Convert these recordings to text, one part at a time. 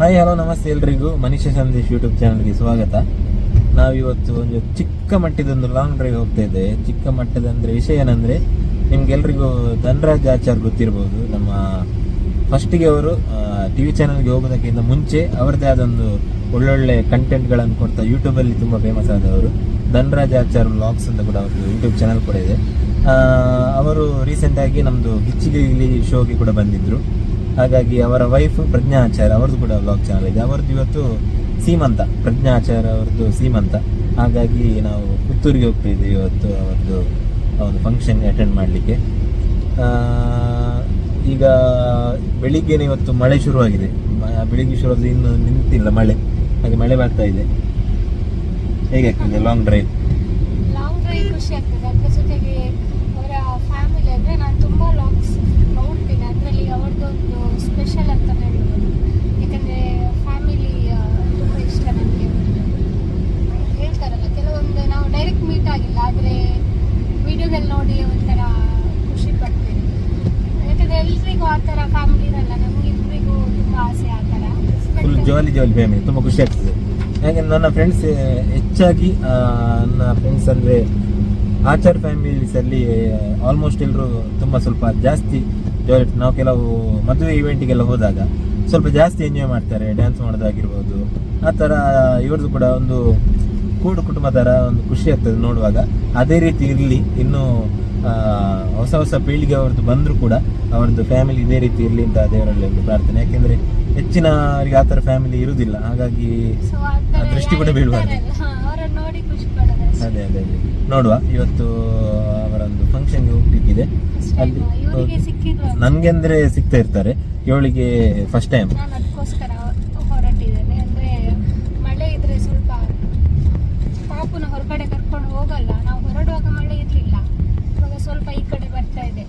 Hi hello ನಮಸ್ತೆ ಎಲ್ರಿಗೂ. ಮನೀಷ Sandesh YouTube ಚಾನಲ್ಗೆ ಸ್ವಾಗತ. ನಾವಿವತ್ತು ಒಂದು ಚಿಕ್ಕ ಮಟ್ಟದೊಂದು ಲಾಂಗ್ ಡ್ರೈವ್ ಹೋಗ್ತಾ ಇದ್ದೇವೆ ಚಿಕ್ಕ ಮಟ್ಟದಂದರೆ ವಿಷಯ ಏನಂದರೆ, ನಿಮ್ಗೆಲ್ರಿಗೂ ಧನರಾಜ್ ಆಚಾರ್ ಗೊತ್ತಿರ್ಬೋದು. ನಮ್ಮ ಫಸ್ಟಿಗೆ ಅವರು ಟಿ ವಿ ಚಾನಲ್ಗೆ ಹೋಗೋದಕ್ಕಿಂತ ಮುಂಚೆ ಅವರದೇ ಆದೊಂದು ಒಳ್ಳೊಳ್ಳೆ ಕಂಟೆಂಟ್ಗಳನ್ನು ಕೊಡ್ತಾ ಯೂಟ್ಯೂಬಲ್ಲಿ ತುಂಬ ಫೇಮಸ್ ಆದವರು ಧನರಾಜ್ ಆಚಾರ್ ವ್ಲಾಗ್ಸ್ ಅಂತ ಕೂಡ ಅವರು ಯೂಟ್ಯೂಬ್ ಚಾನಲ್ ಕೂಡ ಇದೆ. ಅವರು ರೀಸೆಂಟಾಗಿ ನಮ್ಮದು ಗಿಚ್ಚಿಗಿಲಿ ಶೋಗೆ ಕೂಡ ಬಂದಿದ್ದರು ಹಾಗಾಗಿ ಅವರ ವೈಫ್ ಪ್ರಜ್ಞಾ ಆಚಾರ್ಯ ಅವ್ರದ್ದು ಕೂಡ ಬ್ಲಾಗ್ ಚಾನಲ್ ಇದೆ. ಅವ್ರದ್ದು ಇವತ್ತು ಸೀಮಂತ ಪ್ರಜ್ಞಾ ಆಚಾರ್ಯ ಅವ್ರದ್ದು ಸೀಮಂತ. ಹಾಗಾಗಿ ನಾವು ಪುತ್ತೂರಿಗೆ ಹೋಗ್ತಿದ್ದೀವಿ ಇವತ್ತು ಅವರದ್ದು ಒಂದು ಫಂಕ್ಷನ್ಗೆ ಅಟೆಂಡ್ ಮಾಡಲಿಕ್ಕೆ. ಈಗ ಬೆಳಿಗ್ಗೆನೇ ಇವತ್ತು ಮಳೆ ಶುರುವಾಗಿದೆ. ಬೆಳಿಗ್ಗೆ ಬೆಳಿಗ್ಗೆ ಶುರುವಾದ್ರೆ ಇನ್ನು ನಿಂತಿಲ್ಲ ಮಳೆ. ಹಾಗೆ ಮಳೆ ಬರ್ತಾ ಇದೆ. ಹೇಗೆ ಆಗ್ತದೆ ಲಾಂಗ್ ಡ್ರೈವ್ ಲಾಂಗ್ ಡ್ರೈವ್ ಖುಷಿ ಆಗ್ತದೆ ಅದ್ರ ಜೊತೆಗೆ ಅವರ ಫ್ಯಾಮಿಲಿ ಅಂದರೆ ನಾನು ತುಂಬ ಲಾಂಗ್ಸ್ ನೋಡ್ತೀನಿ ಅದರಲ್ಲಿ ಅವ್ರದ್ದೊಂದು ಸ್ಪೆಷಲ್ ಅಂತ ಹೇಳ್ಬೋದು ಯಾಕಂದರೆ ಫ್ಯಾಮಿಲಿ ತುಂಬ ಇಷ್ಟ ನನಗೆ ಹೇಳ್ತಾರಲ್ಲ ಕೆಲವೊಂದು ನಾವು ಡೈರೆಕ್ಟ್ ಮೀಟ್ ಆಗಿಲ್ಲ ಆದರೆ ವಿಡಿಯೋದಲ್ಲಿ ನೋಡಿ ಒಂಥರ ಖುಷಿ ಪಡ್ತೀನಿ ಯಾಕಂದರೆ ಎಲ್ರಿಗೂ ಆ ಥರ ಫ್ಯಾಮಿಲಿ ಇರಲ್ಲ ನಮಗಿಬ್ಬರಿಗೂ ತುಂಬ ಆಸೆ ಆ ಥರ ಜಾಲಿ ಫ್ಯಾಮಿಲಿ ತುಂಬ ಖುಷಿ ಆಗ್ತದೆ. ಹಾಗೆ ನನ್ನ ಫ್ರೆಂಡ್ಸ್ ಹೆಚ್ಚಾಗಿ ನನ್ನ ಫ್ರೆಂಡ್ಸ್ ಅಂದರೆ ಆಚಾರ್ ಫ್ಯಾಮಿಲೀಸಲ್ಲಿ ಆಲ್ಮೋಸ್ಟ್ ಎಲ್ಲರೂ ತುಂಬ ಸ್ವಲ್ಪ ಜಾಸ್ತಿ ಜಾಯ್ಲೆಟ್ ನಾವು ಕೆಲವು ಮದುವೆ ಇವೆಂಟಿಗೆಲ್ಲ ಹೋದಾಗ ಸ್ವಲ್ಪ ಜಾಸ್ತಿ ಎಂಜಾಯ್ ಮಾಡ್ತಾರೆ ಡ್ಯಾನ್ಸ್ ಮಾಡೋದಾಗಿರ್ಬೋದು. ಆ ಥರ ಇವ್ರದ್ದು ಕೂಡ ಒಂದು ಕೂಡು ಕುಟುಂಬ ಥರ ಒಂದು ಖುಷಿ ಆಗ್ತದೆ ನೋಡುವಾಗ. ಅದೇ ರೀತಿ ಇರಲಿ, ಇನ್ನೂ ಹೊಸ ಹೊಸ ಪೀಳಿಗೆ ಅವ್ರದ್ದು ಬಂದರೂ ಕೂಡ ಅವ್ರದ್ದು ಫ್ಯಾಮಿಲಿ ಇದೇ ರೀತಿ ಇರಲಿ ಅಂತ ದೇವರಲ್ಲಿ ಪ್ರಾರ್ಥನೆ. ಯಾಕೆಂದರೆ ಹೆಚ್ಚಿನ ಅವರಿಗೆ ಆ ಥರ ಫ್ಯಾಮಿಲಿ ಇರುವುದಿಲ್ಲ. ಹಾಗಾಗಿ ದೃಷ್ಟಿ ಕೂಡ ಖುಷಿ ಅದೇ ಅದೇ ಅದೇ. ನೋಡುವ. ಇವತ್ತು ಅವರೊಂದು ಫಂಕ್ಷನ್ಗೆ ಹೋಗ್ಲಿಕ್ಕಿದೆ. ಅಲ್ಲಿ ನನಗೆ ಅಂದ್ರೆ ಸಿಗ್ತಾ ಇರ್ತಾರೆ. ಇವಳಿಗೆ ಫಸ್ಟ್ ಟೈಮ್ ಹೊರಗಡೆ ಕರ್ಕೊಂಡು ಹೋಗಲ್ಲ. ನಾವು ಹೊರಡುವಾಗ ಮಳೆ ಇರ್ಲಿಲ್ಲ. ಇವಾಗ ಸ್ವಲ್ಪ ಈ ಕಡೆ ಬರ್ತಾ ಇದೆ.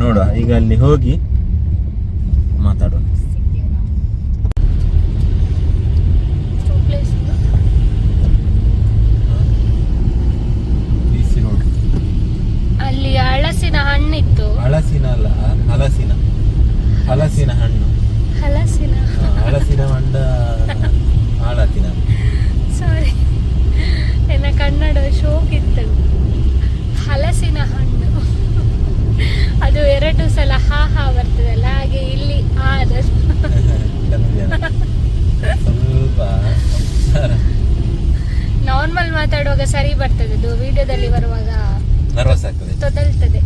ನೋಡುವ. ಈಗ ಅಲ್ಲಿ ಹೋಗಿ ಮಾತಾಡೋಣ ಸಿಗ್ತೀವಿ ನಾವು ಪ್ಲೇಸ್ ಅಲ್ಲಿ ಹಳಸಿನ ಹಣ್ಣಿತ್ತು ಹಳಸಿನ ಅಲ್ಲ ಹಲಸಿನ ಹಲಸಿನ ಹಣ್ಣು ಹಲಸಿನ ಹಾ, ಹಲಸಿನ ಹಣ್ಣ ಹಾಳಾತಿನ ಸಾರಿ ನನ್ನ ಕನ್ನಡ ಶೋಕ್ ಇತ್ತು ಹಲಸಿನ ಹಣ್ಣು ಅದು ಎರಡು ಸಲ ಹಾ ಹಾ ಬರ್ತದಲ್ಲ ಹಾಗೆ ಇಲ್ಲಿ ಆದ ಸ್ವಲ್ಪ ನಾರ್ಮಲ್ ಮಾತಾಡುವಾಗ ಸರಿ ಬರ್ತದೆ. ಅದು ವಿಡಿಯೋದಲ್ಲಿ ಬರುವಾಗ ನರ್ವಸ್ ಆಗ್ತದೆ. ತೊದಲ್ತದೆ.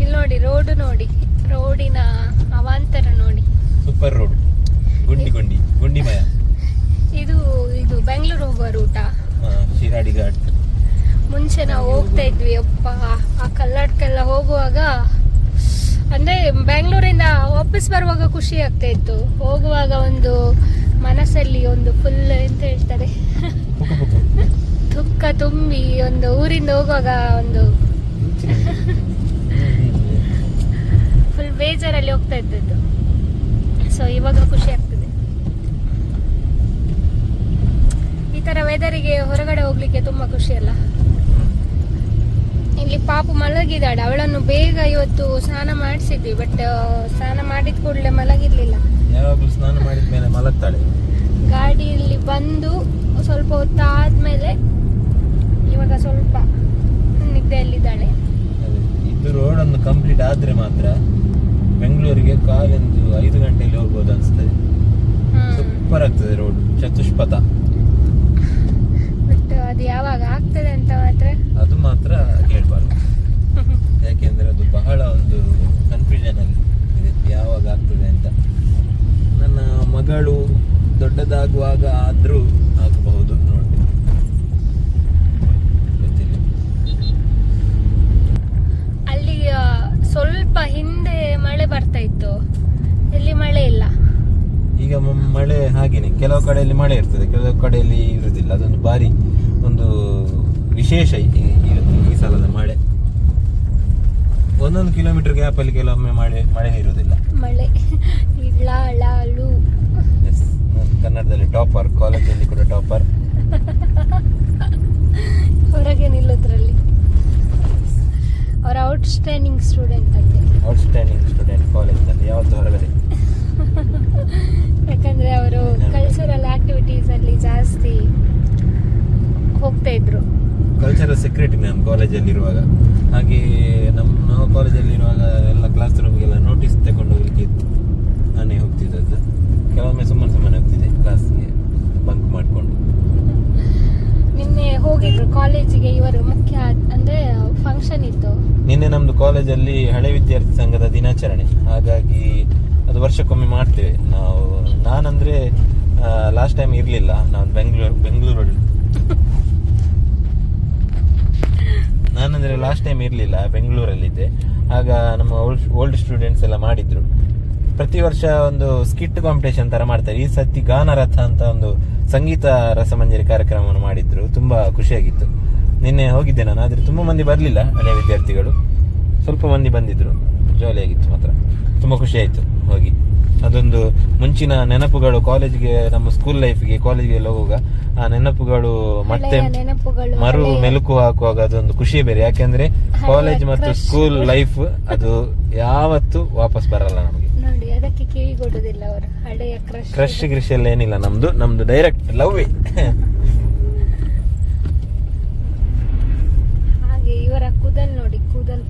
ಇಲ್ಲಿ ನೋಡಿ ರೋಡ್ ನೋಡಿ. ರೋಡಿನ ಅವಾಂತರ ನೋಡಿ. ಸೂಪರ್ ರೋಡ್ ಗುಂಡಿ ಗುಂಡಿ. ಗುಂಡಿಮಯ. ಇದು ಇದು ಬೆಂಗಳೂರು ಹೋಗುವ ರೂಟ ಶಿರಾಡಿ ಘಾಟ್ ಮುಂಚೆ ನಾವು ಹೋಗ್ತಾ ಇದ್ವಿ. ಅಪ್ಪ ಆ ಕಲ್ಲಡ್ಕೆಲ್ಲ ಹೋಗುವಾಗ ಅಂದ್ರೆ ಬೆಂಗಳೂರಿಂದ ವಾಪಸ್ ಬರುವಾಗ ಖುಷಿ ಆಗ್ತಾ ಇತ್ತು. ಹೋಗುವಾಗ ಒಂದು ಮನಸ್ಸಲ್ಲಿ ಒಂದು ಫುಲ್ ಎಂತ ಹೇಳ್ತಾರೆ? ದುಃಖ ತುಂಬಿ ಒಂದು ಊರಿಂದ ಹೋಗುವಾಗ ಒಂದು ಫುಲ್ ಬೇಜಾರಲ್ಲಿ ಹೋಗ್ತಾ ಇದ್ದದ್ದು. ಸೊ ಇವಾಗ ಖುಷಿ ಆಗ್ತದೆ. ಈ ತರ ವೆದರಿಗೆ ಹೊರಗಡೆ ಹೋಗ್ಲಿಕ್ಕೆ ತುಂಬಾ ಖುಷಿ ಅಲ್ಲ? ಇಲ್ಲಿ ಪಾಪು ಮಲಗಿದಾಳೆ ಅವಳನ್ನು ಬೇಗ ಇವತ್ತು ಸ್ನಾನ ಮಾಡಿಸಿದ್ವಿ ಬಟ್ ಸ್ನಾನ ಮಾಡಿದ ಕೂಡಲೇ ಮಲಗಿರ್ಲಿಲ್ಲ. ಯಾವಾಗಲೂ ಸ್ನಾನ ಮಾಡಿದ ಮೇಲೆ ಮಲಗ್ತಾಳೆ. ಗಾಡಿಯಲ್ಲಿ ಬಂದು ಸ್ವಲ್ಪ ಹೊತ್ತಾದ್ಮೇಲೆ ಇವಾಗ ಸ್ವಲ್ಪ ನಿದ್ದೆಯಲ್ಲಿದ್ದಾಳೆ. ಇದು ರೋಡ್ ಒಂದು ಕಂಪ್ಲೀಟ್ ಆದ್ರೆ ಮಾತ್ರ ಬೆಂಗಳೂರಿಗೆ ಕಾಲೊಂದು ಐದು ಗಂಟೆಯಲ್ಲಿ ಹೋಗ್ಬೋದು ಅನ್ಸ್ತದೆ. ಸೂಪರ್ ಆಗ್ತದೆ ರೋಡ್ ಚತುಷ್ಪಥ. ಬಟ್ ಅದು ಯಾವಾಗ ಆಗ್ತದೆ ಅಂತ ಮಾತ್ರ ಅದು ಮಾತ್ರ ಕೇಳಬಾರ್ದು. ಯಾಕೆಂದ್ರೆ ಅದು ಬಹಳ ಒಂದು ಕನ್ಫ್ಯೂಷನ್ ಅಲ್ಲಿ ಇದೆ ಯಾವಾಗ ಆಗ್ತದೆ ಅಂತ. ನನ್ನ ಮಗಳು ದೊಡ್ಡದಾಗುವಾಗ ಆದ್ರೂ ಆಗಬಹುದು ನೋಡಿ ಗೊತ್ತಿಲ್ಲ. ಅಲ್ಲಿ ಸ್ವಲ್ಪ ಹಿಂದೆ ಮಳೆ ಬರ್ತಾ ಇತ್ತು. ಇಲ್ಲಿ ಮಳೆ ಇಲ್ಲ. ಈಗ ಮಳೆ ಹಾಗೇನೆ. ಕೆಲವು ಕಡೆಯಲ್ಲಿ ಮಳೆ ಇರ್ತದೆ ಕೆಲವು ಕಡೆಯಲ್ಲಿ ಇರುವುದಿಲ್ಲ. ಅದೊಂದು ಬಾರಿ ಒಂದು ವಿಶೇಷ ಈ ಸಲದ ಮಳೆ. ಒಂದೊಂದು ಕಿಲೋಮೀಟರ್ ಗ್ಯಾಪ್ ಅಲ್ಲಿ ಕೆಲವೊಮ್ಮೆ ಮಳೆ ಮಳೆ ಇರುವುದಿಲ್ಲ. ಮಳೆ. ಎಸ್ ಕನ್ನಡದಲ್ಲಿ ಟಾಪರ್ ಕಾಲೇಜಲ್ಲಿ ಕೂಡ ಟಾಪರ್. ಹೊರಗೆ ನಿಲ್ಲೋದ್ರಲ್ಲಿ. ಅವರ ಔಟ್ಸ್ಟ್ಯಾಂಡಿಂಗ್ ಸ್ಟೂಡೆಂಟ್ ಅಂತೆ. ಔಟ್ಸ್ಟ್ಯಾಂಡಿಂಗ್ ಸ್ಟೂಡೆಂಟ್ ಕಾಲೇಜಲ್ಲಿ ಯಾವತ್ತು ಹೊರಗಡೆ? ಯಾಕಂದ್ರೆ ಅವರು ಕಲ್ಚರಲ್ ಆಕ್ಟಿವಿಟೀಸ್ ಅಲ್ಲಿ ಜಾಸ್ತಿ ಹೋಗ್ತಾ ಇದ್ರು. ಕಲ್ಚರಲ್ ಸೆಕ್ರೆಟರಿ ನಮ್ಮ ಕಾಲೇಜಲ್ಲಿ ಇರುವಾಗ ಹಾಗೆ ನಮ್ಮ ನಾವು ಕಾಲೇಜಲ್ಲಿ ಇರುವಾಗ ಎಲ್ಲ ಕ್ಲಾಸ್ ರೂಮ್ಗೆಲ್ಲ ನೋಟಿಸ್ ತಗೊಂಡು ಹೋಗ್ಲಿಕ್ಕೆ ಇತ್ತು ನಾನೇ ಹೋಗ್ತಿದ್ದದ್ದು ಕೆಲವೊಮ್ಮೆ ಸುಮ್ಮನೆ ಸುಮ್ಮನೆ ಹೋಗ್ತಿದ್ದೆ ಕ್ಲಾಸ್ಗೆ ಬಂಕ್ ಮಾಡಿಕೊಂಡು. ನಿನ್ನೆ ಹೋಗಿದ್ರು ಕಾಲೇಜಿಗೆ ಇವರು ಮುಖ್ಯ ಅಂದ್ರೆ ಫಂಕ್ಷನ್ ಇತ್ತು. ನಿನ್ನೆ ನಮ್ದು ಕಾಲೇಜಲ್ಲಿ ಹಳೆ ವಿದ್ಯಾರ್ಥಿ ಸಂಘದ ದಿನಾಚರಣೆ. ಹಾಗಾಗಿ ಅದು ವರ್ಷಕ್ಕೊಮ್ಮೆ ಮಾಡ್ತೇವೆ. ನಾವು ನಾನಂದ್ರೆ ಲಾಸ್ಟ್ ಟೈಮ್ ಇರಲಿಲ್ಲ. ನಾನು ಬೆಂಗಳೂರು ಬೆಂಗಳೂರಲ್ಲಿ ನಾನಂದ್ರೆ ಲಾಸ್ಟ್ ಟೈಮ್ ಇರಲಿಲ್ಲ ಬೆಂಗಳೂರಲ್ಲಿದ್ದೆ ಆಗ ನಮ್ಮ ಓಲ್ಡ್ ಸ್ಟೂಡೆಂಟ್ಸ್ ಎಲ್ಲ ಮಾಡಿದ್ರು. ಪ್ರತಿ ವರ್ಷ ಒಂದು ಸ್ಕಿಟ್ ಕಾಂಪಿಟೇಷನ್ ತರ ಮಾಡ್ತಾರೆ. ಈ ಸತಿ ಗಾನರಥ ಅಂತ ಒಂದು ಸಂಗೀತ ರಸಮಂಜರಿ ಕಾರ್ಯಕ್ರಮವನ್ನು ಮಾಡಿದ್ರು. ತುಂಬಾ ಖುಷಿಯಾಗಿತ್ತು. ನಿನ್ನೆ ಹೋಗಿದ್ದೆ ನಾನು ಆದ್ರೆ ತುಂಬಾ ಮಂದಿ ಬರಲಿಲ್ಲ ಹಳೆಯ ವಿದ್ಯಾರ್ಥಿಗಳು. ಸ್ವಲ್ಪ ಮಂದಿ ಬಂದಿದ್ರು. ಜಾಲಿಯಾಗಿತ್ತು ಮಾತ್ರ. ತುಂಬಾ ಖುಷಿ ಆಯ್ತು ಹೋಗಿ. ಅದೊಂದು ಮುಂಚಿನ ನೆನಪುಗಳು ಕಾಲೇಜ್ಗೆ ನಮ್ಮ ಸ್ಕೂಲ್ ಲೈಫ್ಗೆ ಕಾಲೇಜ್ಗೆ ಎಲ್ಲ ಹೋಗುವಾಗ ಆ ನೆನಪುಗಳು ಮತ್ತೆ ಮರು ಮೆಲುಕು ಹಾಕುವಾಗ ಅದೊಂದು ಖುಷಿ ಬೇರೆ. ಯಾಕೆಂದ್ರೆ ಕಾಲೇಜ್ ಮತ್ತು ಸ್ಕೂಲ್ ಲೈಫ್ ಅದು ಯಾವತ್ತು ವಾಪಸ್ ಬರಲ್ಲ ನಮಗೆ. ಕಿವಿ ಕೊಡುದಿಲ್ಲ ಅವರು. ಹಳೆಯ ಕ್ರಶ್ ಕ್ರಶ್ ಗ್ರಿಶ್ ಎಲ್ಲ ಏನಿಲ್ಲ ನಮ್ದು. ನಮ್ದು ಡೈರೆಕ್ಟ್ ಲವ್ ಹಾಗೆ ಇವರ ಕೂದಲ್ ನೋಡಿ ಕೂದಲ್.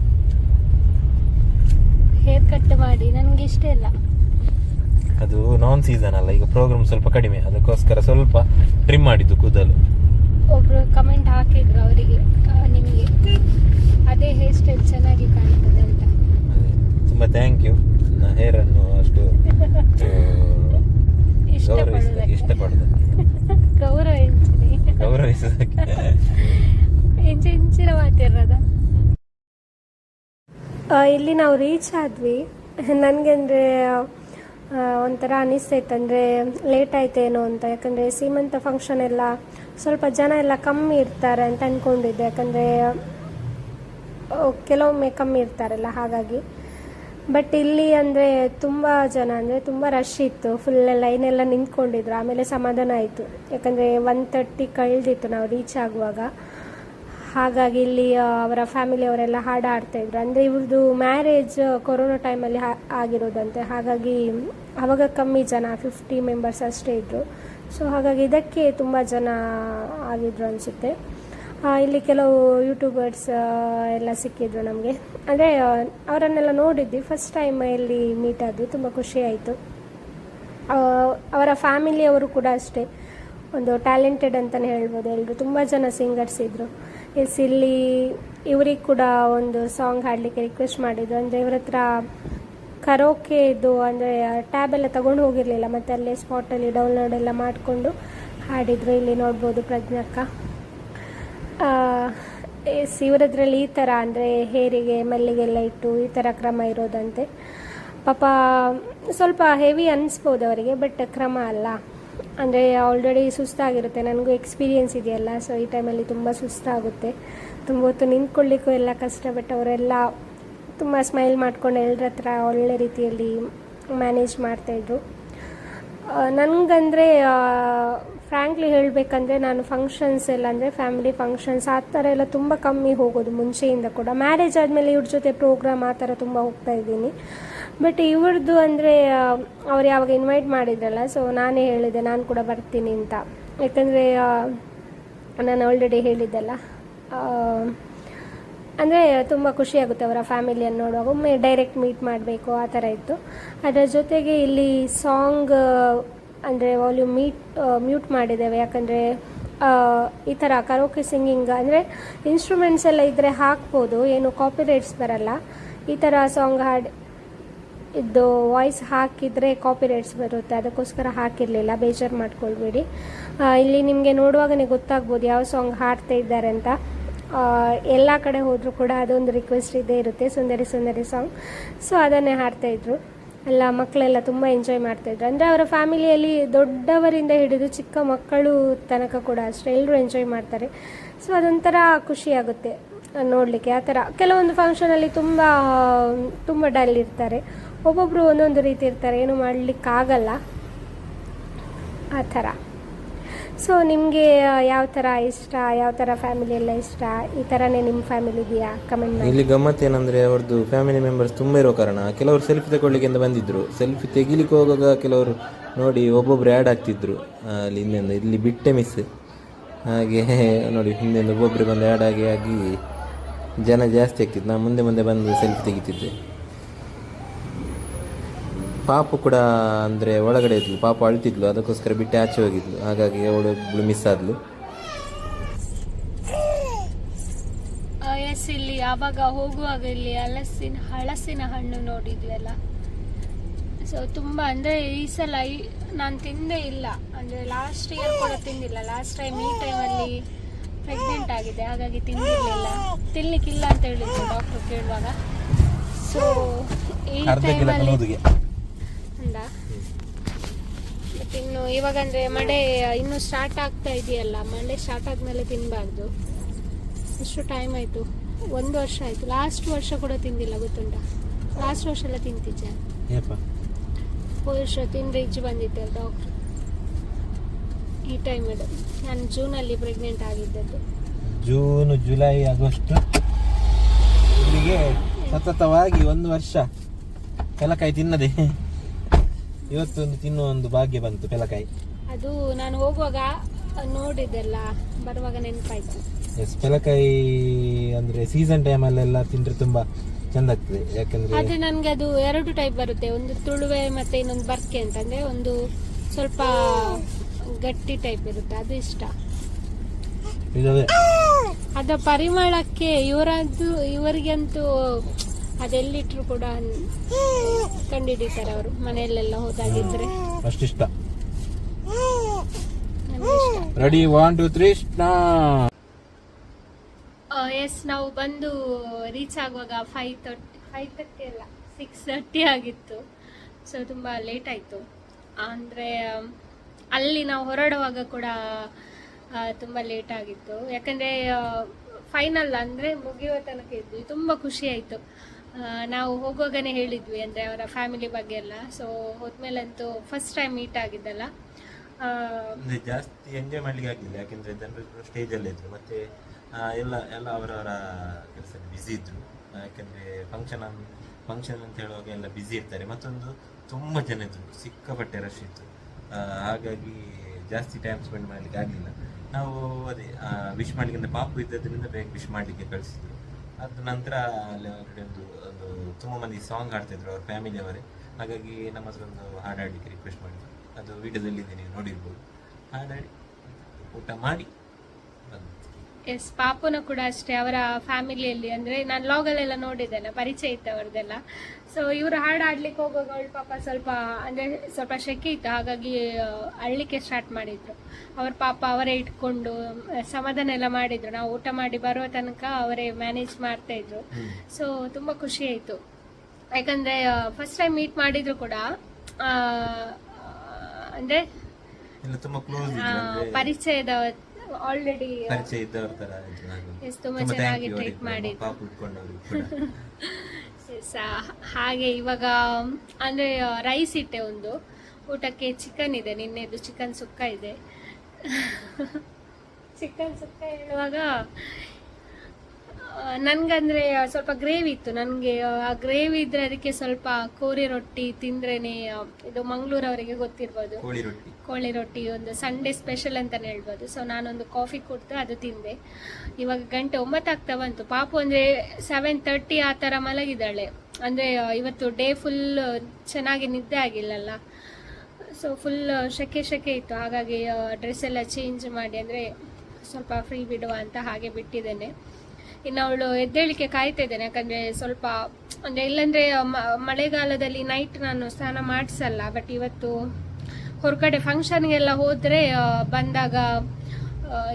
ಹೇರ್ ಕಟ್ ಮಾಡಿ ನನ್ಗೆ ಇಷ್ಟ ಇಲ್ಲ. ಅದು ನಾನ್ ಸೀಸನ್ ಅಲ್ಲ ಈಗ ಪ್ರೋಗ್ರಾಮ್ ಸ್ವಲ್ಪ ಕಡಿಮೆ. ಅದಕ್ಕೋಸ್ಕರ ಸ್ವಲ್ಪ ಟ್ರಿಮ್ ಮಾಡಿದ್ದು ಕೂದಲು. ಒಬ್ರು ಕಮೆಂಟ್ ಹಾಕಿದ್ರು ಅವರಿಗೆ ನಿಮಗೆ. ಅದೇ ಹೇರ್ ಸ್ಟೈಲ್ ಚೆನ್ನಾಗಿ ಕಾಣ್ತದೆ ಅಂತ ಅದೇ. ತುಂಬಾ ಥ್ಯಾಂಕ್ ಯು ನನ್ನ ಹೇರ್ ಅನ್ನು ಅಷ್ಟು ಆ, ಗೌರವಿಸೋದಕ್ಕೆ ಇಷ್ಟಪಡೋದಕ್ಕೆ ಇಷ್ಟಪಡೋದಕ್ಕೆ ಗೌರವ ಎಂಚಿನಿ ಗೌರವಿಸೋದಕ್ಕೆ ಇಂಚು ಇಂಚಿನ ಮಾತಿರೋದ ಇಲ್ಲಿ ನಾವು ರೀಚ್ ಆದ್ವಿ. ನನಗೆ ಅಂದರೆ ಒಂಥರ ಅನಿಸ್ತೈತೆ. ಅಂದರೆ ಲೇಟ್ ಆಯ್ತೇನೋ ಅಂತ. ಯಾಕಂದರೆ, ಸೀಮಂತ ಫಂಕ್ಷನ್ ಎಲ್ಲ ಸ್ವಲ್ಪ ಜನ ಎಲ್ಲ ಕಮ್ಮಿ ಇರ್ತಾರೆ ಅಂತ ಅಂದ್ಕೊಂಡಿದ್ದೆ ಯಾಕಂದರೆ, ಕೆಲವೊಮ್ಮೆ ಕಮ್ಮಿ ಇರ್ತಾರಲ್ಲ ಹಾಗಾಗಿ. ಬಟ್ ಇಲ್ಲಿ ಅಂದರೆ, ತುಂಬ ಜನ ಅಂದರೆ, ತುಂಬ ರಶ್ ಇತ್ತು. ಫುಲ್ ಲೈನ್ ಎಲ್ಲ ನಿಂತ್ಕೊಂಡಿದ್ರು. ಆಮೇಲೆ ಸಮಾಧಾನ ಆಯಿತು. ಯಾಕಂದರೆ ಒನ್ ತರ್ಟಿ ಕಳೆದಿತ್ತು ನಾವು ರೀಚ್ ಆಗುವಾಗ. ಹಾಗಾಗಿ ಇಲ್ಲಿ ಅವರ ಫ್ಯಾಮಿಲಿ ಅವರೆಲ್ಲ ಹಾಡು ಆಡ್ತಾ ಇದ್ರು. ಅಂದರೆ ಇವ್ರದ್ದು ಮ್ಯಾರೇಜ್ ಕೊರೋನಾ ಟೈಮಲ್ಲಿ ಆಗಿರೋದಂತೆ. ಹಾಗಾಗಿ ಅವಾಗ ಕಮ್ಮಿ ಜನ ಫಿಫ್ಟಿ ಮೆಂಬರ್ಸ್ ಅಷ್ಟೇ ಇದ್ದರು ಸೊ ಹಾಗಾಗಿ ಇದಕ್ಕೆ ತುಂಬ ಜನ ಆಗಿದ್ರು ಅನಿಸುತ್ತೆ. ಇಲ್ಲಿ ಕೆಲವು ಯೂಟ್ಯೂಬರ್ಸ್ ಎಲ್ಲ ಸಿಕ್ಕಿದ್ರು ನಮಗೆ. ಅಂದರೆ ಅವರನ್ನೆಲ್ಲ ನೋಡಿದ್ವಿ. ಫಸ್ಟ್ ಟೈಮ್ ಇಲ್ಲಿ ಮೀಟ್ ಆದ್ವಿ. ತುಂಬ ಖುಷಿ ಆಯಿತು. ಅವರ ಫ್ಯಾಮಿಲಿಯವರು ಕೂಡ ಅಷ್ಟೇ. ಒಂದು ಟ್ಯಾಲೆಂಟೆಡ್ ಅಂತಲೇ ಹೇಳ್ಬೋದು ಎಲ್ಲರೂ ತುಂಬ ಜನ ಸಿಂಗರ್ಸ್ ಇದ್ದರು ಎಸ್ ಇಲ್ಲಿ ಇವ್ರಿಗೆ ಕೂಡ ಒಂದು ಸಾಂಗ್ ಹಾಡಲಿಕ್ಕೆ ರಿಕ್ವೆಸ್ಟ್ ಮಾಡಿದ್ರು ಅಂದರೆ ಇವ್ರ ಹತ್ರ ಕರೋಕೆ ಇದು ಅಂದರೆ ಟ್ಯಾಬ್ ಎಲ್ಲ ತಗೊಂಡು ಹೋಗಿರಲಿಲ್ಲ. ಮತ್ತು ಅಲ್ಲೇ ಸ್ಪಾಟಲ್ಲಿ ಡೌನ್ಲೋಡ್ ಎಲ್ಲ ಮಾಡಿಕೊಂಡು ಹಾಡಿದ್ರು. ಇಲ್ಲಿ ನೋಡ್ಬೋದು ಪ್ರಜ್ಞಕ್ಕ ಎಸ್ ಇವರದ್ರಲ್ಲಿ ಈ ಥರ ಅಂದರೆ ಹೇರಿಗೆ, ಮಲ್ಲಿಗೆಲ್ಲ ಇಟ್ಟು ಈ ಥರ ಕ್ರಮ ಇರೋದಂತೆ. ಪಾಪ ಸ್ವಲ್ಪ ಹೆವಿ ಅನಿಸ್ಬೋದು ಅವರಿಗೆ ಬಟ್ ಕ್ರಮ ಅಲ್ಲ. ಅಂದರೆ ಆಲ್ರೆಡಿ ಸುಸ್ತಾಗಿರುತ್ತೆ. ನನಗೂ ಎಕ್ಸ್ಪೀರಿಯೆನ್ಸ್ ಇದೆಯಲ್ಲ ಸೊ ಈ ಟೈಮಲ್ಲಿ ತುಂಬ ಸುಸ್ತಾಗುತ್ತೆ. ತುಂಬ ಹೊತ್ತು ನಿಂತ್ಕೊಳ್ಳಿಕ್ಕೂ ಎಲ್ಲ ಕಷ್ಟ ಬಟ್ ಅವರೆಲ್ಲ ತುಂಬ ಸ್ಮೈಲ್ ಮಾಡ್ಕೊಂಡು ಎಲ್ಲರ ಹತ್ರ ಒಳ್ಳೆ ರೀತಿಯಲ್ಲಿ ಮ್ಯಾನೇಜ್ ಮಾಡ್ತಾಯಿದ್ರು ನನಗಂದರೆ ಫ್ರ್ಯಾಂಕ್ಲಿ ಹೇಳಬೇಕಂದ್ರೆ ನಾನು ಫಂಕ್ಷನ್ಸ್ ಎಲ್ಲ, ಅಂದರೆ ಫ್ಯಾಮಿಲಿ ಫಂಕ್ಷನ್ಸ್ ಆ ಥರ ಎಲ್ಲ ತುಂಬ ಕಮ್ಮಿ ಹೋಗೋದು ಮುಂಚೆಯಿಂದ ಕೂಡ. ಮ್ಯಾರೇಜ್ ಆದಮೇಲೆ ಇವ್ರ ಜೊತೆ ಪ್ರೋಗ್ರಾಮ್ ಆ ಥರ ತುಂಬ ಹೋಗ್ತಾ ಇದ್ದೀನಿ. ಬಟ್ ಇವ್ರದ್ದು ಅಂದರೆ ಅವ್ರು ಯಾವಾಗ ಇನ್ವೈಟ್ ಮಾಡಿದ್ರಲ್ಲ ಸೊ ನಾನೇ ಹೇಳಿದೆ, ನಾನು ಕೂಡ ಬರ್ತೀನಿ ಅಂತ. ಯಾಕಂದರೆ ನಾನು ಆಲ್ರೆಡಿ ಹೇಳಿದ್ದೆಲ್ಲ. ಅಂದರೆ ತುಂಬ ಖುಷಿಯಾಗುತ್ತೆ ಅವರ ಫ್ಯಾಮಿಲಿಯನ್ನು ನೋಡುವಾಗ. ಒಮ್ಮೆ ಡೈರೆಕ್ಟ್ ಮೀಟ್ ಮಾಡಬೇಕು, ಆ ಥರ ಇತ್ತು. ಅದರ ಜೊತೆಗೆ ಇಲ್ಲಿ ಸಾಂಗ್ ಅಂದರೆ ವಾಲ್ಯೂಮ್ ಮೀಟ್ ಮ್ಯೂಟ್ ಮಾಡಿದ್ದೇವೆ. ಯಾಕಂದರೆ ಈ ಥರ ಕರೋಕೆ ಸಿಂಗಿಂಗ್ ಅಂದರೆ ಇನ್ಸ್ಟ್ರೂಮೆಂಟ್ಸ್ ಎಲ್ಲ ಇದ್ದರೆ ಹಾಕ್ಬೋದು, ಏನು ಕಾಪಿರೈಟ್ಸ್ ಬರಲ್ಲ. ಈ ಥರ ಸಾಂಗ್ ಹಾಡು ಇದು ವಾಯ್ಸ್ ಹಾಕಿದರೆ ಕಾಪಿ ರೈಟ್ಸ್ ಬರುತ್ತೆ. ಅದಕ್ಕೋಸ್ಕರ ಹಾಕಿರಲಿಲ್ಲ. ಬೇಜಾರು ಮಾಡ್ಕೊಳ್ಬೇಡಿ. ಇಲ್ಲಿ ನಿಮಗೆ ನೋಡುವಾಗನೇ ಗೊತ್ತಾಗ್ಬೋದು ಯಾವ ಸಾಂಗ್ ಹಾಡ್ತಾ ಇದ್ದಾರೆ ಅಂತ. ಎಲ್ಲ ಕಡೆ ಹೋದರೂ ಕೂಡ ಅದೊಂದು ರಿಕ್ವೆಸ್ಟ್ ಇದ್ದೇ ಇರುತ್ತೆ. ಸುಂದರಿ ಸುಂದರಿ ಸಾಂಗ್ ಸೊ ಅದನ್ನೇ ಹಾಡ್ತಾಯಿದ್ರು ಎಲ್ಲ ಮಕ್ಕಳೆಲ್ಲ ತುಂಬ ಎಂಜಾಯ್ ಮಾಡ್ತಾಯಿದ್ರು ಅಂದರೆ ಅವರ ಫ್ಯಾಮಿಲಿಯಲ್ಲಿ ದೊಡ್ಡವರಿಂದ ಹಿಡಿದು ಚಿಕ್ಕ ಮಕ್ಕಳು ತನಕ ಕೂಡ ಅಷ್ಟೇ. ಎಲ್ಲರೂ ಎಂಜಾಯ್ ಮಾಡ್ತಾರೆ. ಸೊ ಅದೊಂಥರ ಖುಷಿಯಾಗುತ್ತೆ ನೋಡಲಿಕ್ಕೆ. ಆ ಥರ. ಕೆಲವೊಂದು ಫಂಕ್ಷನಲ್ಲಿ ತುಂಬ ತುಂಬ ಡಲ್ ಇರ್ತಾರೆ. ಒಬ್ಬೊಬ್ಬರು ಒಂದೊಂದು ರೀತಿ ಇರ್ತಾರೆ, ಏನು ಮಾಡಲಿಕ್ಕಾಗಲ್ಲ. ಆ ಥರ. ಸೊ ನಿಮಗೆ ಯಾವ ಥರ ಇಷ್ಟ? ಯಾವ ಥರ ಫ್ಯಾಮಿಲಿ ಎಲ್ಲ ಇಷ್ಟ? ಈ ಥರನೇ ನಿಮ್ಮ ಫ್ಯಾಮಿಲಿ ಇದೆಯಾ ಕಮೆಂಟ್ ಇಲ್ಲಿ ಗಮ್ಮತ್ ಏನಂದರೆ ಅವ್ರದ್ದು ಫ್ಯಾಮಿಲಿ ಮೆಂಬರ್ಸ್ ತುಂಬ ಇರೋ ಕಾರಣ. ಕೆಲವರು ಸೆಲ್ಫಿ ತಗೊಳ್ಳಿಕ್ಕೆ ಅಂತ ಬಂದಿದ್ದರು ಸೆಲ್ಫಿ ತೆಗಿಲಿಕ್ಕೆ ಹೋಗುವಾಗ ಕೆಲವರು ನೋಡಿ ಒಬ್ಬೊಬ್ರು ಆ್ಯಡ್ ಆಗ್ತಿದ್ರು. ಅಲ್ಲಿ ಹಿಂದೆಂದು, ಇಲ್ಲಿ ಬಿಟ್ಟೆ ಮಿಸ್ ಹಾಗೆ, ನೋಡಿ, ಹಿಂದೆಂದು ಒಬ್ಬೊಬ್ರಿಗೆ ಬಂದು ಆ್ಯಡ್ ಆಗಿ ಆಗಿ ಜನ ಜಾಸ್ತಿ ಆಗ್ತಿತ್ತು. ನಾನು ಮುಂದೆ ಮುಂದೆ ಬಂದು ಸೆಲ್ಫಿ ತೆಗಿತಿದ್ದೆ. ಪಾಪು ಕೂಡ ಅಂದರೆ ಒಳಗಡೆ ಇದ್ಲು ಪಾಪು ಅಳ್ತಿದ್ಲು ಅದಕ್ಕೋಸ್ಕರ ಬಿಟ್ಟು ಆಚೆ ಹೋಗಿದ್ಲು. ಹಾಗಾಗಿ ಅವಳು ಮಿಸ್ ಆದ್ಲು. ಎಸ್ ಇಲ್ಲಿ ಆವಾಗ ಹೋಗುವಾಗ ಇಲ್ಲಿ ಹಲಸಿನ ಹಲಸಿನ ಹಣ್ಣು ನೋಡಿದ್ವಲ್ಲ. ಸೊ ತುಂಬಾ ಅಂದ್ರೆ ಈ ಸಲ ನಾನು ತಿಂದೇ ಇಲ್ಲ. ಅಂದ್ರೆ ಲಾಸ್ಟ್ ಇಯರ್ ಕೂಡ ತಿಂದಿಲ್ಲ. ಲಾಸ್ಟ್ ಟೈಮ್ ಈ ಟೈಮಲ್ಲಿ ಪ್ರೆಗ್ನೆಂಟ್ ಆಗಿದೆ. ಹಾಗಾಗಿ ತಿಂದಿರ್ಲಿಲ್ಲ. ತಿನ್ಲಿಕ್ಕಿಲ್ಲ ಅಂತ ಹೇಳಿದ್ರು ಡಾಕ್ಟರ್ ಕೇಳುವಾಗ. ಸೊ ಈ ಟೈಮಲ್ಲಿ ಅಂದ ಬಟ್ ಇನ್ನು ಇವಾಗ ಅಂದ್ರೆ ಮಳೆ ಇನ್ನು ಸ್ಟಾರ್ಟ್ ಆಗ್ತಾ ಇದೆಯಲ್ಲ ಮಳೆ ಸ್ಟಾರ್ಟ್ ಆದ್ಮೇಲೆ ತಿನ್ಬಾರ್ದು. ಇಷ್ಟು ಟೈಮ್ ಆಯ್ತು. ಒಂದು ವರ್ಷ ಆಯ್ತು. ಲಾಸ್ಟ್ ವರ್ಷ ಕೂಡ ತಿಂದಿಲ್ಲ ಗೊತ್ತುಂಟ? ಲಾಸ್ಟ್ ವರ್ಷ ಎಲ್ಲ ತಿಂತಿದ್ದೆ ವರ್ಷ ತಿಂದು ಇಜ್ಜು ಬಂದಿದ್ದೆ ಡಾಕ್ಟ್ರು ಈ ಟೈಮ್ ನಾನು ಜೂನಲ್ಲಿ ಪ್ರೆಗ್ನೆಂಟ್ ಆಗಿದ್ದದ್ದು. ಜೂನ್ ಜುಲೈ ಆಗಸ್ಟ್ ಸತತವಾಗಿ ಒಂದು ವರ್ಷ ಕೆಲಕಾಯಿ ತಿನ್ನದೆ. ಇವತ್ತೊಂದು ತಿನ್ನುವ ಒಂದು ಭಾಗ್ಯ ಬಂತು ಪೆಲಕಾಯಿ. ಅದು ನಾನು ಹೋಗುವಾಗ ನೋಡಿದ್ದೆಲ್ಲ ಬರುವಾಗ ನೆನಪಾಯ್ತು. ಎಸ್ ಪೆಲಕಾಯಿ ಅಂದ್ರೆ ಸೀಸನ್ ಟೈಮಲ್ಲೆಲ್ಲ ತಿಂದ್ರೆ ತುಂಬಾ ಚಂದ ಆಗ್ತದೆ ಯಾಕಂದ್ರೆ ಆದ್ರೆ ನನ್ಗೆ ಅದು ಎರಡು ಟೈಪ್ ಬರುತ್ತೆ ಒಂದು ತುಳುವೆ ಮತ್ತೆ ಇನ್ನೊಂದು ಬರ್ಕೆ ಅಂತಂದ್ರೆ ಒಂದು ಸ್ವಲ್ಪ ಗಟ್ಟಿ ಟೈಪ್ ಇರುತ್ತೆ ಅದು ಇಷ್ಟ. ಇದಾವೆ ಅದ ಪರಿಮಳಕ್ಕೆ ಇವರದ್ದು ಇವರಿಗಂತೂ ಅದೆಲ್ಲಿಟ್ರು ಕೂಡ ಕಂಡಿಡಿತಾರೆ ಅವರು. ಮನೆಯಲ್ಲೆಲ್ಲ ಹೋದಾಗಿದ್ರೆ. ಇಷ್ಟ. Ready one two three S ನಾವು ಬಂದು ರೀಚ್ ಆಗುವಾಗ ಫೈವ್ ತರ್ಟಿ ಫೈವ್ ತರ್ಟಿ ಅಲ್ಲ ಸಿಕ್ಸ್ ತರ್ಟಿ ಆಗಿತ್ತು. ಸೊ ತುಂಬ ಲೇಟ್ ಆಯಿತು. ಅಂದರೆ ಅಲ್ಲಿ ನಾವು ಹೊರಡುವಾಗ ಕೂಡ ತುಂಬ ಲೇಟ್ ಆಗಿತ್ತು. ಯಾಕಂದರೆ ಫೈನಲ್ ಅಂದರೆ ಮುಗಿಯುವ ತನಕ ಇದ್ವಿ. ತುಂಬ ಖುಷಿ ಆಯಿತು. ನಾವು ಹೋಗುವಾಗನೇ ಹೇಳಿದ್ವಿ ಅಂದರೆ ಅವರ ಫ್ಯಾಮಿಲಿ ಬಗ್ಗೆ ಎಲ್ಲ. ಸೊ ಹೋದ್ಮೇಲಂತೂ ಫಸ್ಟ್ ಟೈಮ್ ಮೀಟ್ ಆಗಿದ್ದಲ್ಲ. ಜಾಸ್ತಿ ಎಂಜಾಯ್ ಮಾಡ್ಲಿಕ್ಕೆ ಆಗಿಲ್ಲ ಯಾಕೆಂದ್ರೆ ಜನರು ಸ್ಟೇಜ್ ಅಲ್ಲೇ ಇದ್ರು. ಮತ್ತೆ ಎಲ್ಲ ಎಲ್ಲ ಅವರವರ ಕೆಲಸ ಬ್ಯುಸಿ ಇದ್ರು. ಯಾಕೆಂದ್ರೆ ಫಂಕ್ಷನ್ ಫಂಕ್ಷನ್ ಅಂತ ಹೇಳುವಾಗ ಎಲ್ಲ ಬ್ಯುಸಿ ಇರ್ತಾರೆ. ಮತ್ತೊಂದು, ತುಂಬ ಜನ ಇದ್ರು. ಸಿಕ್ಕಾಪಟ್ಟೆ ರಶ್ ಇತ್ತು. ಹಾಗಾಗಿ ಜಾಸ್ತಿ ಟೈಮ್ ಸ್ಪೆಂಡ್ ಮಾಡ್ಲಿಕ್ಕೆ ಆಗಲಿಲ್ಲ. ನಾವು ಅದೇ ವಿಶ್ ಮಾಡ್ಲಿಕ್ಕೆ ಪಾಪು ಇದ್ದದ್ರಿಂದ ಬೇಗ ವಿಶ್ ಮಾಡ್ಲಿಕ್ಕೆ ಕಳಿಸಿದ್ರು. ಅದ ನಂತರ ಅಲ್ಲಿ ಒಂದು ಒಂದು ತುಂಬ ಮಂದಿ ಸಾಂಗ್ ಹಾಡ್ತಿದ್ರು ಅವ್ರ ಫ್ಯಾಮಿಲಿ ಅವರೇ. ಹಾಗಾಗಿ ನಮ್ಮ ಹತ್ರ ಒಂದು ಹಾಡು ಹಾಡ್ಲಿಕ್ಕೆ ರಿಕ್ವೆಸ್ಟ್ ಮಾಡಿದ್ರು. ಅದು ವಿಡಿಯೋದಲ್ಲಿ ನೀವು ನೋಡಿರ್ಬೋದು. ಹಾಡಾಡಿ, ಊಟ ಮಾಡಿ. ಎಸ್ ಪಾಪುನ ಕೂಡ ಅಷ್ಟೇ ಅವರ ಫ್ಯಾಮಿಲಿಯಲ್ಲಿ. ಅಂದ್ರೆ ನಾನು ಲಾಗಲ್ಲೆಲ್ಲ ನೋಡಿದ್ದೇನೆ ಪರಿಚಯ ಇತ್ತು ಅವ್ರದ್ದೆಲ್ಲ ಸೊ ಇವರು ಹಾಡು ಆಡ್ಲಿಕ್ಕೆ ಹೋಗುವಾಗ ಅವಳು ಪಾಪ ಸ್ವಲ್ಪ ಅಂದ್ರೆ ಸ್ವಲ್ಪ ಶೆಕೆ ಇತ್ತು. ಹಾಗಾಗಿ ಅಳ್ಳಿಕ್ಕೆ ಅಳ್ಲಿಕ್ಕೆ ಸ್ಟಾರ್ಟ್ ಮಾಡಿದ್ರು. ಅವ್ರ ಪಾಪ ಅವರೇ ಇಟ್ಕೊಂಡು ಸಮಾಧಾನ ಎಲ್ಲ ಮಾಡಿದ್ರು. ನಾವು ಊಟ ಮಾಡಿ ಬರುವ ತನಕ ಅವರೇ ಮ್ಯಾನೇಜ್ ಮಾಡ್ತಾ ಇದ್ರು. ಸೊ ತುಂಬಾ ಖುಷಿ ಆಯ್ತು. ಯಾಕಂದ್ರೆ ಫಸ್ಟ್ ಟೈಮ್ ಮೀಟ್ ಮಾಡಿದ್ರು ಕೂಡ ಅಂದ್ರೆ ಪರಿಚಯದ ಆಲ್ರೆಡಿ ಪರಿಚಯ ಇದ್ದವ್ರ ತರ ಇದ್ರು ನಾನು. ಎಸ್ ತುಂಬಾ ತುಂಬಾ ಚೆನ್ನಾಗಿ ಟ್ರೀಟ್ ಮಾಡಿದ್ರು ಪಾಪ ಉಟ್ಕೊಂಡವ್ರಿಗೆ ಕೂಡ. ಎಸ್ ಹಾಗೆ ಇವಾಗ ಅಂದ್ರೆ ರೈಸ್ ಇಟ್ಟೆ ಒಂದು. ಊಟಕ್ಕೆ ಚಿಕನ್ ಇದೆ ನಿನ್ನೆದು ಚಿಕನ್ ಸುಕ್ಕ ಇದೆ. ಚಿಕನ್ ಸುಕ್ಕ ಹೇಳುವಾಗ ನನ್ಗಂದ್ರೆ ಸ್ವಲ್ಪ ಗ್ರೇವಿ ಇತ್ತು. ನನಗೆ ಆ ಗ್ರೇವಿ ಇದ್ರೆ ಅದಕ್ಕೆ ಸ್ವಲ್ಪ ಕೋರಿ ರೊಟ್ಟಿ ತಿಂದ್ರೇನೆ ಇದು ಮಂಗಳೂರವರಿಗೆ ಗೊತ್ತಿರ್ಬೋದು. ಕೋಳಿ ರೊಟ್ಟಿ. ಕೋಳಿ ರೊಟ್ಟಿ ಒಂದು ಸಂಡೇ ಸ್ಪೆಷಲ್ ಅಂತಲೇ ಹೇಳ್ಬೋದು. ಸೊ ನಾನೊಂದು ಕಾಫಿ ಕುಡಿದು ಅದು ತಿಂದೆ. ಇವಾಗ ಗಂಟೆ ಒಂಬತ್ತಾಗ್ತಾ ಬಂತು. ಪಾಪು ಅಂದ್ರೆ ಸೆವೆನ್ ತರ್ಟಿ ಆ ಥರ ಮಲಗಿದ್ದಾಳೆ. ಅಂದ್ರೆ ಇವತ್ತು ಡೇ ಫುಲ್ ಚೆನ್ನಾಗಿ ನಿದ್ದೆ ಆಗಿಲ್ಲಲ್ಲ. ಸೊ ಫುಲ್ ಶೆಕೆ ಶೆಕೆ ಇತ್ತು. ಹಾಗಾಗಿ ಡ್ರೆಸ್ ಎಲ್ಲ ಚೇಂಜ್ ಮಾಡಿ ಅಂದ್ರೆ ಸ್ವಲ್ಪ ಫ್ರೀ ಬಿಡುವ ಅಂತ ಹಾಗೆ ಬಿಟ್ಟಿದ್ದೇನೆ. ಇನ್ನು ಅವಳು ಎದ್ದೇಳಿಕೆ ಕಾಯ್ತಾ ಇದ್ದೇನೆ. ಯಾಕಂದ್ರೆ ಸ್ವಲ್ಪ, ಅಂದ್ರೆ ಇಲ್ಲಂದ್ರೆ ಮಳೆಗಾಲದಲ್ಲಿ ನೈಟ್ ನಾನು ಸ್ನಾನ ಮಾಡಿಸಲ್ಲ. ಬಟ್ ಇವತ್ತು ಹೊರಗಡೆ ಫಂಕ್ಷನ್ಗೆಲ್ಲ ಹೋದರೆ ಬಂದಾಗ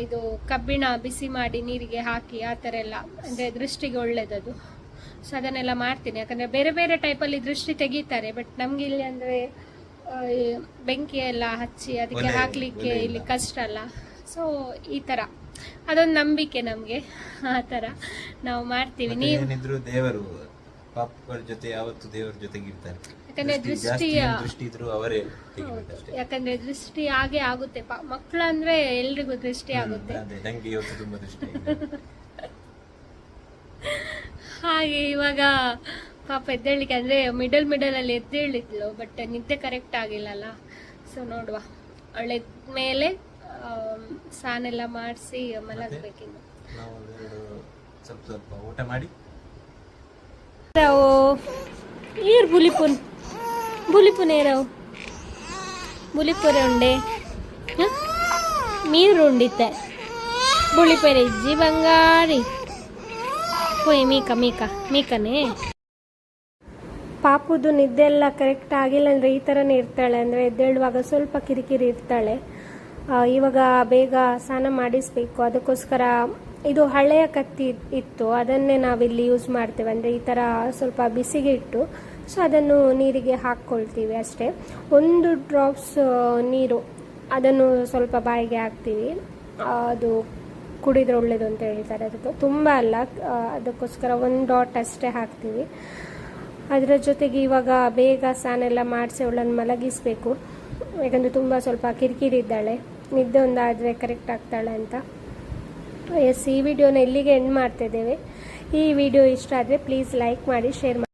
ಇದು ಕಬ್ಬಿಣ ಬಿಸಿ ಮಾಡಿ ನೀರಿಗೆ ಹಾಕಿ ಆ ಥರ ಎಲ್ಲ ಅಂದರೆ ದೃಷ್ಟಿಗೆ ಒಳ್ಳೇದದು. ಸೊ ಅದನ್ನೆಲ್ಲ ಮಾಡ್ತೀನಿ. ಯಾಕಂದರೆ ಬೇರೆ ಬೇರೆ ಟೈಪಲ್ಲಿ ದೃಷ್ಟಿ ತೆಗಿತಾರೆ. ಬಟ್ ನಮ್ಗೆ ಇಲ್ಲಿ ಅಂದರೆ ಬೆಂಕಿ ಎಲ್ಲ ಹಚ್ಚಿ ಅದಕ್ಕೆ ಹಾಕಲಿಕ್ಕೆ ಇಲ್ಲ. ಕಷ್ಟ ಅಲ್ಲ. ಸೊ ಈ ಥರ. ಅದೊಂದು ನಂಬಿಕೆ ನಮಗೆ. ಆ ಥರ ನಾವು ಮಾಡ್ತೀವಿ. ನೀವು? ದೇವರು ಪಾಪಗಳ ಜೊತೆ ಯಾವತ್ತು ದೇವರ ಯಾಕಂದ್ರೆ ದೃಷ್ಟಿಯ- ದೃಷ್ಟಿ ಇದ್ರು ಅವರೇ ತೆಗಿಬೇಕಷ್ಟೇ ಯಾಕಂದ್ರೆ ದೃಷ್ಟಿ ಹಾಗೆ ಆಗುತ್ತೆ. ಮಕ್ಳು ಮಕ್ಕಳಂದ್ರೆ ಎಲ್ರಿಗೂ ದೃಷ್ಟಿ ಆಗುತ್ತೆ. ಅದೇ ನಂಗೆ ಇವತ್ತು ತುಂಬಾ ದೃಷ್ಟಿ ಆಗಿದೆ. ಹಾಗೆ ಇವಾಗ ಪಾಪ ಎದ್ದೇಳಿಕೆ ಅಂದ್ರೆ ಮಿಡಲ್ ಮಿಡಲ್ ಅಲ್ಲಿ ಎದ್ದೇಳಿದ್ಲು ಬಟ್ ನಿದ್ದೆ ಕರೆಕ್ಟ್ ಆಗಿಲ್ಲಲ್ಲ. ಸೊ ನೋಡುವ. ಅವಳೆ ಮೇಲೆ ಸ್ನಾನೆಲ್ಲ ಮಾಡಿಸಿ ಮಲಗಬೇಕಿನ್ನು ನಾವು ಒಂದೆರಡು ಸ್ವಲ್ಪ ಸ್ವಲ್ಪ ಊಟ ಮಾಡಿ. ఏరు ಬುಲಿಪುನ್ ಬುಲಿಪುನ್ ಏರವು ಬುಲಿಪೊರೆ ಉಂಡೆ. ನೀರು ಉಂಡಿತ ಬುಳಿಪೊರೆ ಇಜ್ಜಿ ಬಂಗಾರಿ. ಹೋಯ್, ಮೀಕ ಮೀಕ, ಮೀಕನೇ? ಪಾಪುದು ನಿದ್ದೆಲ್ಲ ಕರೆಕ್ಟ್ ಆಗಿಲ್ಲ ಅಂದರೆ ಈ ಥರನೇ ಇರ್ತಾಳೆ. ಅಂದರೆ ಎದ್ದೇಳುವಾಗ ಸ್ವಲ್ಪ ಕಿರಿಕಿರಿ ಇರ್ತಾಳೆ. ಇವಾಗ ಬೇಗ ಸ್ನಾನ ಮಾಡಿಸ್ಬೇಕು. ಅದಕ್ಕೋಸ್ಕರ ಇದು ಹಳೆಯ ಕತ್ತಿ ಇತ್ತು. ಅದನ್ನೇ ನಾವಿಲ್ಲಿ ಯೂಸ್ ಮಾಡ್ತೇವೆ. ಅಂದರೆ ಈ ಥರ ಸ್ವಲ್ಪ ಬಿಸಿಗೆ ಇಟ್ಟು ಸೊ ಅದನ್ನು ನೀರಿಗೆ ಹಾಕ್ಕೊಳ್ತೀವಿ ಅಷ್ಟೇ. ಒಂದು ಡ್ರಾಪ್ಸ್ ನೀರು, ಅದನ್ನು ಸ್ವಲ್ಪ ಬಾಯಿಗೆ ಹಾಕ್ತೀವಿ. ಅದು ಕುಡಿದ್ರೆ ಒಳ್ಳೇದು ಅಂತ ಹೇಳ್ತಾರೆ ಅದಕ್ಕೆ. ತುಂಬ ಅಲ್ಲ ಅದಕ್ಕೋಸ್ಕರ ಒಂದು ಡಾಟ್ ಅಷ್ಟೇ ಹಾಕ್ತೀವಿ. ಅದರ ಜೊತೆಗೆ ಇವಾಗ ಬೇಗ ಸ್ನಾನ ಎಲ್ಲ ಮಾಡಿಸಿ ಅವಳನ್ನು ಮಲಗಿಸಬೇಕು. ಯಾಕಂದರೆ ತುಂಬ ಸ್ವಲ್ಪ ಕಿರಿಕಿರಿ ಇದ್ದಾಳೆ ನಿದ್ದೆ ಒಂದಾದರೆ ಕರೆಕ್ಟ್ ಆಗ್ತಾಳೆ ಅಂತ. ಎಸ್ ಈ ವಿಡಿಯೋನ ಇಲ್ಲಿಗೆ ಎಂಡ್ ಮಾಡ್ತಿದ್ದೇವೆ ಈ ವಿಡಿಯೋ ಇಷ್ಟ ಆದರೆ ಪ್ಲೀಸ್ ಲೈಕ್ ಮಾಡಿ ಶೇರ್ ಮಾಡಿ